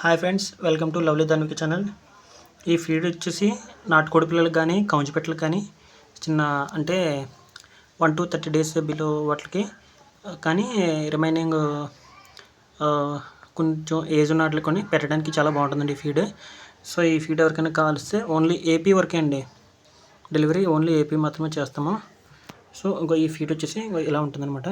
Hi friends welcome to lovely Dhanuki channel. ఈ feed వచ్చేసి నాటుకోడి పిల్లలకు కానీ కౌంచి పెట్టలకు కానీ చిన్న అంటే one two thirty days below వాటికి కానీ రిమైనింగ్ కొంచెం ఏజ్ ఉన్న వాటికి కొని పెట్టడానికి చాలా బాగుంటుందండి ఈ ఫీడ్. సో ఈ ఫీడ్ ఎవరికైనా కావాల్స్తే ఓన్లీ ఏపీ వరకే అండి. డెలివరీ ఓన్లీ ఏపీ మాత్రమే చేస్తాము. సో ఇంకో ఈ ఫీడ్ వచ్చేసి ఇలా ఉంటుందన్నమాట.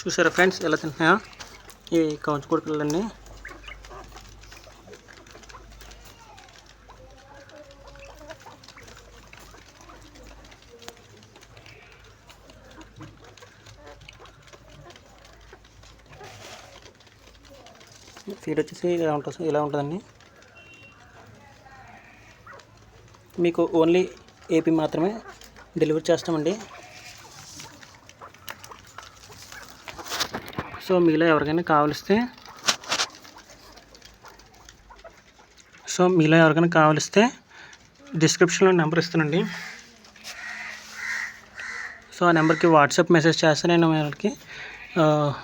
చూసారా ఫ్రెండ్స్ ఎలా తింటున్నాయా? ఈ కౌచుకోడి పిల్లలన్నీ ఫీడ్ వచ్చేసి ఇలా ఉంటుంది ఇలా ఉంటుందండి. మీకు ఓన్లీ ఏపీ మాత్రమే డెలివరీ చేస్తామండి. సో మీలో ఎవరికైనా కావలిస్తే సో మీలో ఎవరికైనా కావలిస్తే డిస్క్రిప్షన్లో నెంబర్ ఇస్తానండి. సో ఆ నెంబర్కి వాట్సాప్ మెసేజ్ చేస్తే నేను వాళ్ళకి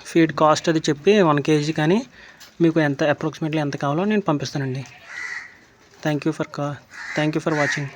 ఫీడ్ కాస్ట్ అది చెప్పి వన్ కేజీ కానీ మీకు ఎంత అప్రాక్సిమేట్లీ ఎంత కావాలో నేను పంపిస్తానండి. థ్యాంక్ యూ ఫర్ కా థ్యాంక్ యూ ఫర్ వాచింగ్